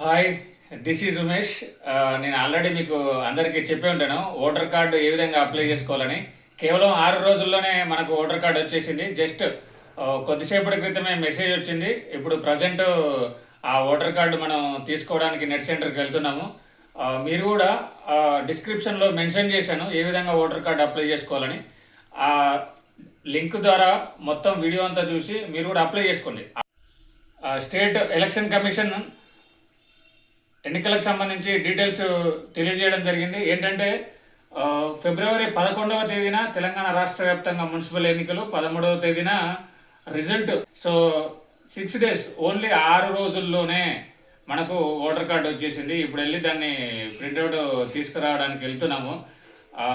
Hi this is Umesh నేను already మీకు అందరికీ చెప్పి ఉంటాను. ఓటర్ కార్డు ఏ విధంగా అప్లై చేసుకోవాలని. కేవలం ఆరు రోజుల్లోనే మనకు ఓటర్ కార్డు వచ్చేసింది. జస్ట్ uh, కొద్దిసేపటి క్రితమే మెసేజ్ వచ్చింది. ఇప్పుడు ప్రజెంట్ ఆ ఓటర్ కార్డు మనం తీసుకోవడానికి నెట్ సెంటర్కి వెళ్తున్నాము. Uh, మీరు కూడా uh, డిస్క్రిప్షన్లో మెన్షన్ చేశాను ఏ విధంగా ఓటర్ కార్డు అప్లై చేసుకోవాలని. ఆ లింక్ ద్వారా మొత్తం వీడియో అంతా చూసి మీరు కూడా అప్లై చేసుకోండి. స్టేట్ ఎలక్షన్ కమిషన్ ఎన్నికలకు సంబంధించి డీటెయిల్స్ తెలియజేయడం జరిగింది. ఏంటంటే ఫిబ్రవరి పదకొండవ తేదీన తెలంగాణ రాష్ట్ర వ్యాప్తంగా మున్సిపల్ ఎన్నికలు పదమూడవ తేదీన result. So six days only ఆరు రోజుల్లోనే మనకు ఓటర్ కార్డు వచ్చేసింది. ఇప్పుడు వెళ్ళి దాన్ని ప్రింట్అవుట్ తీసుకురావడానికి వెళ్తున్నాము.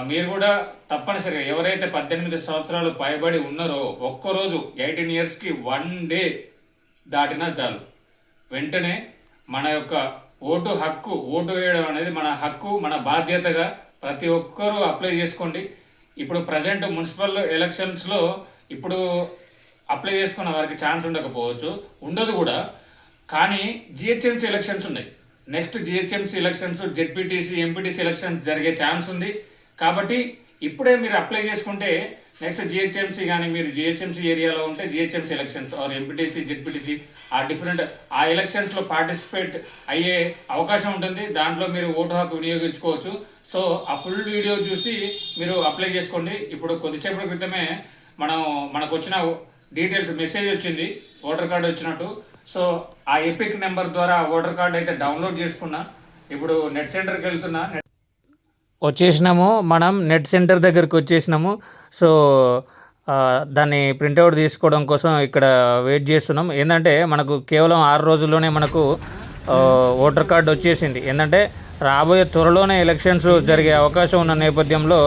మీరు కూడా తప్పనిసరిగా ఎవరైతే పద్దెనిమిది సంవత్సరాలు పైబడి ఉన్నారో ఒక్కరోజు ఎయిటీన్ ఇయర్స్కి వన్ డే దాటినా చాలు. వెంటనే మన యొక్క ఓటు హక్కు ఓటు వేయడం అనేది మన హక్కు మన బాధ్యతగా ప్రతి ఒక్కరూ అప్లై చేసుకోండి. ఇప్పుడు ప్రజెంట్ మున్సిపల్ ఎలక్షన్స్లో ఇప్పుడు అప్లై చేసుకున్న వారికి ఛాన్స్ ఉండకపోవచ్చు ఉండదు కూడా. కానీ జిహెచ్ఎంసీ ఎలక్షన్స్ ఉన్నాయి. Next GHMC elections ZPTC MPTC elections జరిగే ఛాన్స్ ఉంది. కాబట్టి ఇప్పుడే మీరు అప్లై చేసుకుంటే నెక్స్ట్ జిహెచ్ఎంసీ కానీ మీరు జిహెచ్ఎంసీ ఏరియాలో ఉంటే GHMC elections or MPTC ZPTC ఆ డిఫరెంట్. ఆ ఎలక్షన్స్లో పార్టిసిపేట్ అయ్యే అవకాశం ఉంటుంది. దాంట్లో మీరు ఓటు హక్కు వినియోగించుకోవచ్చు. సో ఆ ఫుల్ వీడియో చూసి మీరు అప్లై చేసుకోండి. ఇప్పుడు కొద్దిసేపటి క్రితమే మనం మనకు వచ్చిన డీటెయిల్స్ మెసేజ్ వచ్చింది. ఓటర్ కార్డు వచ్చినట్టు. సో ఆ ఎపిక్ నెంబర్ ద్వారా ఓటర్ కార్డు అయితే డౌన్లోడ్ చేసుకున్నా. ఇప్పుడు నెట్ సెంటర్కి వెళ్తున్నా. వచ్చేసినాము. మనం నెట్ సెంటర్ దగ్గరికి వచ్చేసినాము. సో దాన్ని ప్రింట్అవుట్ తీసుకోవడం కోసం ఇక్కడ వెయిట్ చేస్తున్నాం. ఏంటంటే మనకు కేవలం ఆరు రోజుల్లోనే మనకు ఓటర్ కార్డు వచ్చేసింది. ఏంటంటే రాబోయే త్వరలోనే ఎలక్షన్స్ జరిగే అవకాశం ఉన్న నేపథ్యంలో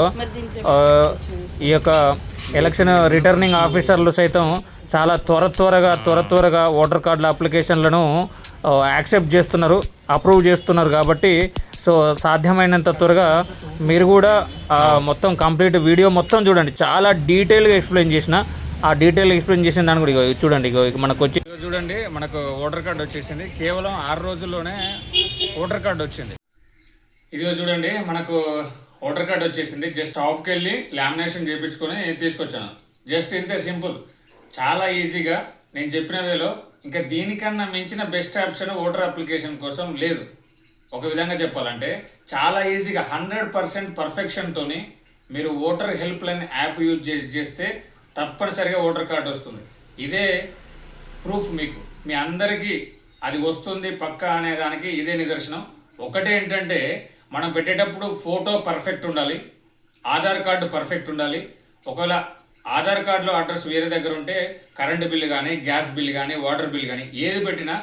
ఈ యొక్క ఎలక్షన్ రిటర్నింగ్ ఆఫీసర్లు సైతం చాలా త్వర త్వరగా త్వర త్వరగా ఓటర్ కార్డుల అప్లికేషన్లను యాక్సెప్ట్ చేస్తున్నారు అప్రూవ్ చేస్తున్నారు కాబట్టి సో సాధ్యమైనంత త్వరగా మీరు కూడా మొత్తం కంప్లీట్ వీడియో మొత్తం చూడండి. చాలా డీటెయిల్గా ఎక్స్ప్లెయిన్ చేసిన ఆ డీటెయిల్ ఎక్స్ప్లెయిన్ చేసిన దాని కూడా ఇగో చూడండి ఇగో మనకు వచ్చి చూడండి మనకు ఓటర్ కార్డు వచ్చేసింది. కేవలం ఆరు రోజుల్లోనే ఓటర్ కార్డు వచ్చింది. ఇదిగో చూడండి మనకు ఓటర్ కార్డు వచ్చేసింది. జస్ట్ షాప్కి వెళ్ళి లామినేషన్ చేయించుకొని తీసుకొచ్చాను. జస్ట్ ఇంతే సింపుల్. చాలా ఈజీగా నేను చెప్పిన వేలో ఇంకా దీనికన్నా మించిన బెస్ట్ ఆప్షన్ ఓటర్ అప్లికేషన్ కోసం లేదు. ఒక విధంగా చెప్పాలంటే చాలా ఈజీగా హండ్రెడ్ పర్సెంట్ పర్ఫెక్షన్తోని మీరు voter help line app use చేసి చేస్తే తప్పనిసరిగా ఓటర్ కార్డు వస్తుంది. ఇదే ప్రూఫ్ మీకు. మీ అందరికీ అది వస్తుంది పక్కా అనే దానికి ఇదే నిదర్శనం. ఒకటే ఏంటంటే మనం పెట్టేటప్పుడు ఫోటో పర్ఫెక్ట్ ఉండాలి ఆధార్ కార్డు పర్ఫెక్ట్ ఉండాలి ఒకవేళ ఆధార్ కార్డులో అడ్రస్ వేరే దగ్గర ఉంటే కరెంటు బిల్లు కానీ గ్యాస్ బిల్ కానీ వాటర్ బిల్ కానీ ఏది పెట్టినా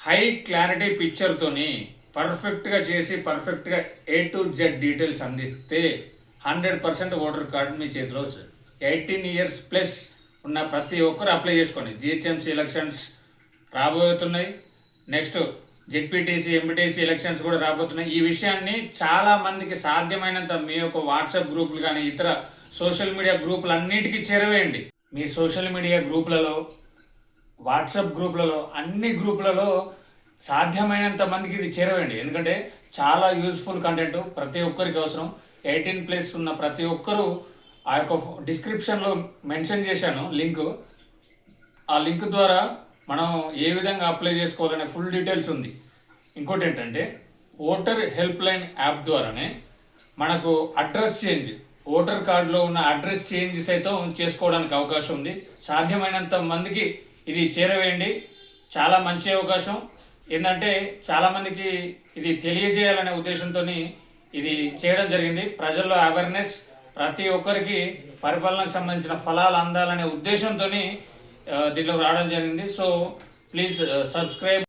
హై క్లారిటీ పిక్చర్తోని పర్ఫెక్ట్గా చేసి పర్ఫెక్ట్గా ఏ టు జెడ్ డీటెయిల్స్ అందిస్తే హండ్రెడ్ పర్సెంట్ ఓటర్ కార్డు మీ చేతిలో వస్తుంది. ఎయిటీన్ ఇయర్స్ ప్లస్ ఉన్న ప్రతి ఒక్కరు అప్లై చేసుకోండి. జిహెచ్ఎంసీ ఎలక్షన్స్ రాబోతున్నాయి. నెక్స్ట్ జెడ్పీటీసీ ఎంపీటీసీ ఎలక్షన్స్ కూడా రాబోతున్నాయి. ఈ విషయాన్ని చాలా మందికి సాధ్యమైనంత మీ యొక్క వాట్సాప్ గ్రూపులు కానీ ఇతర సోషల్ మీడియా గ్రూపులన్నిటికీ చేరవేయండి. మీ సోషల్ మీడియా గ్రూపులలో వాట్సాప్ గ్రూపులలో అన్ని గ్రూపులలో సాధ్యమైనంత మందికి ఇది చేరవేయండి. ఎందుకంటే చాలా యూజ్ఫుల్ కంటెంట్ ప్రతి ఒక్కరికి అవసరం. ఎయిటీన్ ప్లస్ ఉన్న ప్రతి ఒక్కరూ ఆ యొక్క డిస్క్రిప్షన్లో మెన్షన్ చేశాను లింక్. ఆ లింక్ ద్వారా మనం ఏ విధంగా అప్లై చేసుకోవాలనే ఫుల్ డీటెయిల్స్ ఉంది. ఇంకోటి ఏంటంటే ఓటర్ హెల్ప్ లైన్ యాప్ ద్వారానే మనకు అడ్రస్ చేంజ్ ఓటర్ కార్డులో ఉన్న అడ్రస్ చేంజ్ సైతం చేసుకోవడానికి అవకాశం ఉంది. సాధ్యమైనంత మందికి ఇది చేరవేయండి. చాలా మంచి అవకాశం. ఏంటంటే చాలామందికి ఇది తెలియజేయాలనే ఉద్దేశంతో ఇది చేయడం జరిగింది. ప్రజల్లో అవేర్నెస్ ప్రతి ఒక్కరికి పరిపాలనకు సంబంధించిన ఫలాలు అందాలనే ఉద్దేశంతో దీంట్లో రావడం జరిగింది. So please subscribe